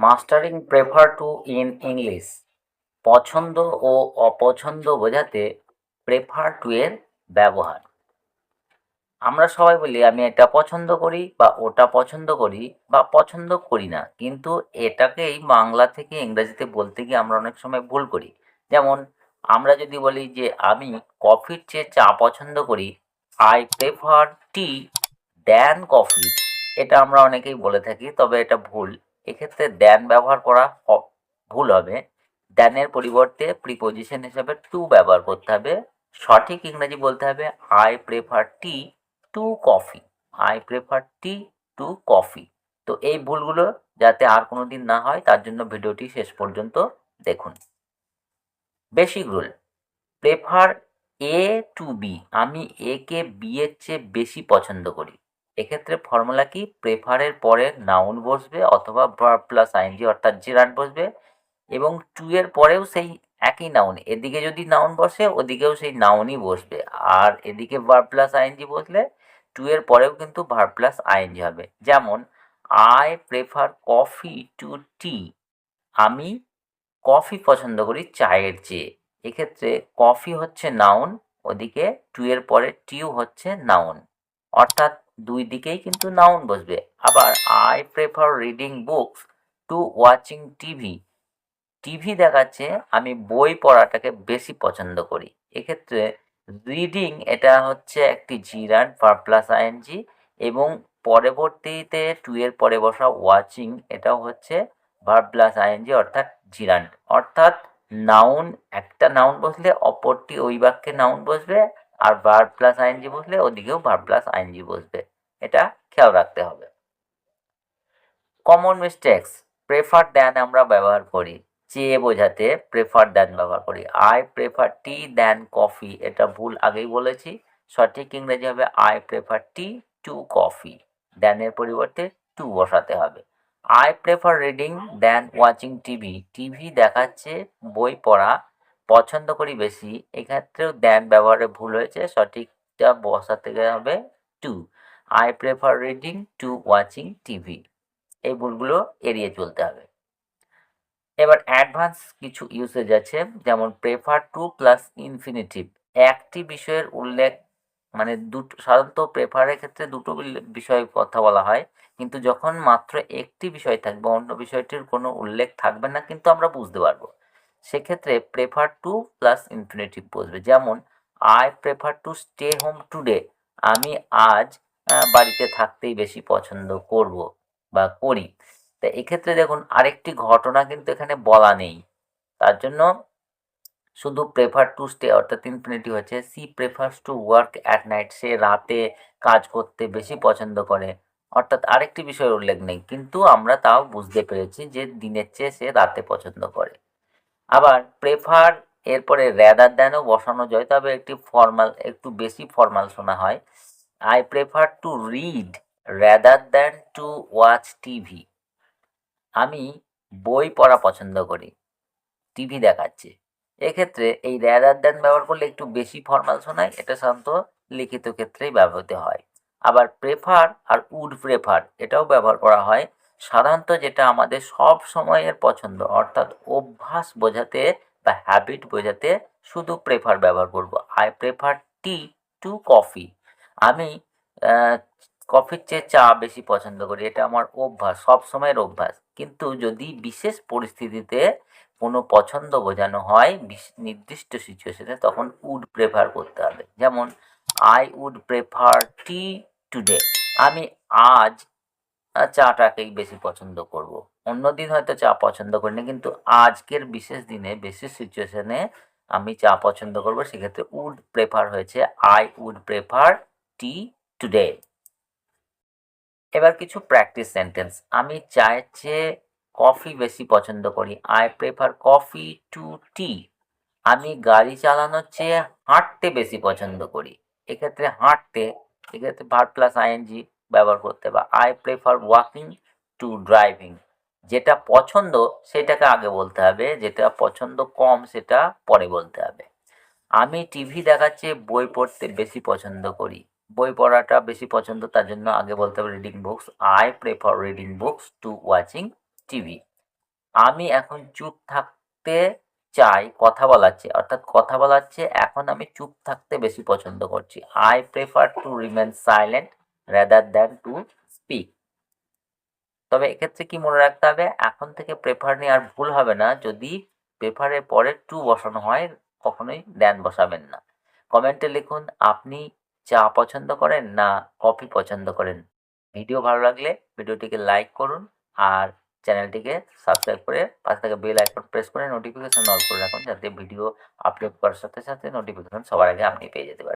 Mastering prefer to in English পছন্দ ও অপছন্দ বোঝাতে প্রেফার টু এর ব্যবহার। আমরা সবাই বলি, আমি এটা পছন্দ করি বা ওটা পছন্দ করি বা পছন্দ করি না। কিন্তু এটাকেই বাংলা থেকে ইংরাজিতে বলতে গিয়ে আমরা অনেক সময় ভুল করি। যেমন, আমরা যদি বলি যে, আমি কফির চেয়ে চা পছন্দ করি I prefer tea than coffee এটা আমরা অনেকেই বলে থাকি, তবে এটা ভুল। এক্ষেত্রে দ্যান ব্যবহার করা ভুল হবে। দ্যানের পরিবর্তে প্রিপোজিশন হিসেবে টু ব্যবহার করতে হবে। সঠিক ইংরেজি বলতে হবে I prefer tea to coffee I prefer tea to coffee তো এই ভুলগুলো যাতে আর কোনো দিন না হয়, তার জন্য ভিডিওটি শেষ পর্যন্ত দেখুন। Basic rule prefer A to B আমি এ কে বি এর চেয়ে বেশি পছন্দ করি। এক্ষেত্রে ফর্মুলা কি? প্রেফারের পরে নাউন বসবে অথবা ভার্ব প্লাস আইনজি অর্থাৎ জেরান্ট বসবে এবং টু এর পরেও সেই একই নাউন এদিকে যদি নাউন বসে, ওদিকেও সেই নাউনই বসবে। আর এদিকে ভার্ব প্লাস আইনজি বসলে টু এর পরেও কিন্তু ভার্ব প্লাস আইনজি হবে। যেমন I prefer coffee to tea আমি কফি পছন্দ করি চায়ের চেয়ে। এক্ষেত্রে কফি হচ্ছে নাউন ওদিকে টু এর পরে টিউ হচ্ছে নাউন অর্থাৎ দুই দিকেই কিন্তু নাউন বসবে। আবার I prefer reading books to watching TV TV দেখাচ্ছে, আমি বই পড়াটাকে বেশি পছন্দ করি। এক্ষেত্রে রিডিং এটা হচ্ছে একটি জিরান ফার প্লাস আইএনজি এবং পরবর্তীতে টু এর পরে বসা ওয়াচিং এটাও হচ্ছে ভার প্লাস আইএনজি অর্থাৎ জিরান্ট অর্থাৎ নাউন একটা নাউন বসলে অপরটি ওই বাক্যে নাউন বসবে আর ভার প্লাস আইএনজি বসলে ওদিকেও ভার প্লাস আইএনজি বসবে। এটা খেয়াল রাখতে হবে। কমন মিস্টেক্স প্রেফার দেন আমরা ব্যবহার করি। চেয়ে বোঝাতে প্রেফার দেন ব্যবহার করি। I prefer tea then coffee এটা ভুল আগেই বলেছি। সঠিক ইংরেজি হবে I prefer tea to coffee দেনের পরিবর্তে টু বসাতে হবে। I prefer reading then watching TV TV দেখাচ্ছে, বই পড়া পছন্দ করি বেশি, এক্ষেত্রেও দেন ব্যবহারে ভুল হয়েছে, সঠিকটা বসাতে হবে to I prefer reading to watching TV এই ভুলগুলো এড়িয়ে চলতে হবে। এবার অ্যাডভান্স কিছু ইউসেজ আছে, যেমন প্রেফার টু প্লাস ইনফিনিটিভ একটি বিষয়ের উল্লেখ মানে দুটো, সাধারণত প্রেফারের ক্ষেত্রে দুটো বিষয়ে কথা বলা হয়, কিন্তু যখন মাত্র একটি বিষয় থাকবে, অন্য বিষয়টির কোনো উল্লেখ থাকবে না, কিন্তু আমরা বুঝতে পারব। সেক্ষেত্রে প্রেফার টু প্লাস ইনফিনিটিভ বসবে। যেমন I prefer to stay home today আমি আজ বাড়িতে থাকতেই বেশি পছন্দ করব বা করি। তা এক্ষেত্রে দেখুন, আরেকটি ঘটনা কিন্তু এখানে বলা নেই। তার জন্য শুধু প্রেফার টু স্টে অর্থাৎ ইনফিনিটিভ হচ্ছে। She prefers to work at night সে রাতে কাজ করতে বেশি পছন্দ করে। অর্থাৎ আরেকটি বিষয়ের উল্লেখ নেই। কিন্তু আমরা তাও বুঝতে পেরেছি যে দিনের চেয়ে সে রাতে পছন্দ করে। আবার প্রেফার এরপরে র্যাদার দ্যানও বসানো যায়, তবে একটি ফর্মাল একটু বেশি ফর্মাল শোনা হয়। I prefer to read rather than to watch TV আমি বই পড়া পছন্দ করি টিভি দেখাচ্ছে। এক্ষেত্রে এই র্যাদার দ্যান ব্যবহার করলে একটু বেশি ফর্মাল শোনায়, এটা সাধারণত লিখিত ক্ষেত্রেই ব্যবহৃত হয়। আবার প্রেফার আর উড প্রেফার এটাও ব্যবহার করা হয়। সাধারণত যেটা আমাদের সব সময়ের পছন্দ, অর্থাৎ অভ্যাস বোঝাতে বা হ্যাবিট বোঝাতে শুধু প্রেফার ব্যবহার করব। I prefer tea to coffee আমি কফির চেয়ে চা বেশি পছন্দ করি। এটা আমার অভ্যাস, সব সময়ের অভ্যাস। কিন্তু যদি বিশেষ পরিস্থিতিতে কোনো পছন্দ বোঝানো হয় নির্দিষ্ট সিচুয়েশনে তখন উড প্রেফার করতে হবে। যেমন I would prefer tea today আমি আজ চাটাকেই বেশি পছন্দ করব। অন্য দিন হয়তো চা পছন্দ করি না কিন্তু আজকের বিশেষ দিনে, বিশেষ সিচুয়েশনে আমি চা পছন্দ করব, সেক্ষেত্রে উড প্রেফার হয়েছে। I would prefer tea today এবার কিছু প্র্যাকটিস সেন্টেন্স আমি চায়ের চেয়ে কফি বেশি পছন্দ করি। I prefer coffee to tea আমি গাড়ি চালানোর চেয়ে হাঁটতে বেশি পছন্দ করি। এক্ষেত্রে হাঁটতে, এক্ষেত্রে ভার প্লাস আইএনজি ব্যবহার করতে বা I prefer walking to driving যেটা পছন্দ সেটাকে আগে বলতে হবে, যেটা পছন্দ কম সেটা পরে বলতে হবে। আমি টিভি দেখার চেয়ে বই পড়তে বেশি পছন্দ করি। বই পড়াটা বেশি পছন্দ, তার জন্য আগে বলতে হবে reading books I prefer reading books to watching TV আমি এখন চুপ থাকতে চাই কথা বলার চেয়ে অর্থাৎ কথা বলার চেয়ে এখন আমি চুপ থাকতে বেশি পছন্দ করছি। I prefer to remain silent rather than to speak তবে এক্ষেত্রে কি মনে রাখতে হবে? এখন থেকে প্রেফার নিয়ে আর ভুল হবে না। যদি প্রেফারের পরে টু বসানো হয়, কখনোই দেন বসাবেন না। কমেন্টে লিখুন, আপনি চা পছন্দ করেন না কফি পছন্দ করেন? ভিডিও ভালো লাগলে ভিডিওটিকে লাইক করুন আর চ্যানেলটিকে সাবস্ক্রাইব করে পাশে থাকা বেল আইকন প্রেস করে নোটিফিকেশন অল করে রাখুন, যাতে ভিডিও আপলোড করার সাথে সাথে নোটিফিকেশন সবার আগে আপনি পেয়ে যেতে পারেন।